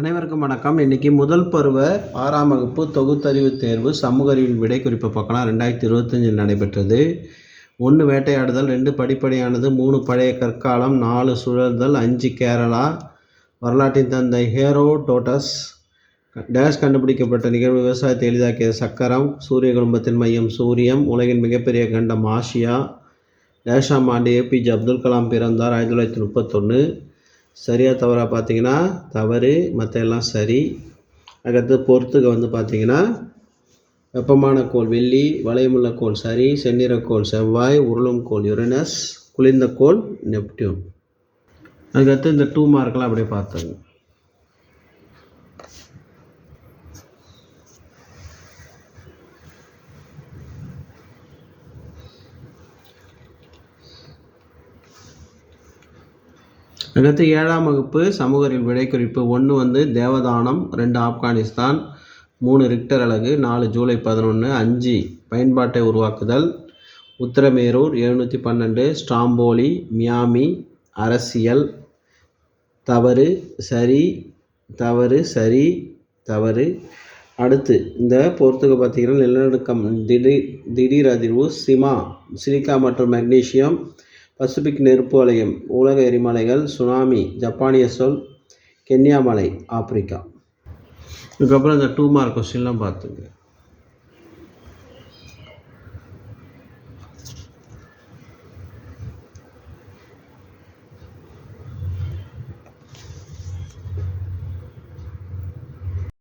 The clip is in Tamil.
அனைவருக்கும் வணக்கம். இன்றைக்கி முதல் பருவ ஆறாம் வகுப்பு தொகுத்தறிவு தேர்வு சமூக அறிவியல் விடை குறிப்பு பார்க்கலாம். ரெண்டாயிரத்தி இருபத்தஞ்சில் நடைபெற்றது. ஒன்று வேட்டையாடுதல் ரெண்டு படிப்படியானது மூணு பழைய கற்காலம் நாலு சுழல்தல் அஞ்சு கேரளா வரலாற்றின் தந்தை ஹேரோ டோட்டஸ் டேஷ் கண்டுபிடிக்கப்பட்ட நிகழ்வு விவசாயத்தை எளிதாக்கிய சக்கரம் சூரிய குடும்பத்தின் மையம் சூரியம் உலகின் மிகப்பெரிய கண்டம் ஆசியா டேஷாம் ஆண்டு ஏபிஜே அப்துல் கலாம் பிறந்தார் ஆயிரத்தி தொள்ளாயிரத்தி முப்பத்தொன்று சரியாக தவறாக பார்த்தீங்கன்னா தவறு மற்ற எல்லாம் சரி. அதுக்கடுத்து பொறுத்துக்க வந்து பார்த்தீங்கன்னா வெப்பமான கோள் வெள்ளி வளையமுள்ள கோள் சரி செந்நிறக்கோள் செவ்வாய் உருளும் கோள் யுரேனஸ் குளிர்ந்த கோள் நெப்டியூன். அதுக்கடுத்து இந்த டூ மார்க்கெலாம் அப்படியே பார்த்துங்க அடுத்து ஏழாம் வகுப்பு சமூக விடை விடைக்குறிப்பு. ஒன்று வந்து தேவதானம் ரெண்டு ஆப்கானிஸ்தான் மூணு ரிக்டர் அலகு நாலு ஜூலை பதினொன்று அஞ்சு பயன்பாட்டை உருவாக்குதல். உத்தரமேரூர் எழுநூற்றி பன்னெண்டு ஸ்டாம்போலி மியாமி அரசியல் தவறு சரி தவறு சரி தவறு. அடுத்து இந்த போர்த்துக்கு பார்த்தீங்கன்னா நிலநடுக்கம் திடீர் திடீர் அதிர்வு சிமா சிலிக்கா மற்றும் மெக்னீஷியம் பசிபிக் நெருப்பு வலயம் உலக எரிமலைகள் சுனாமி ஜப்பானிய சொல் கென்யாமலை ஆப்பிரிக்கா. இதுக்கப்புறம் இந்த டூ மார்க் கொஸ்டின்லாம் பார்த்துங்க.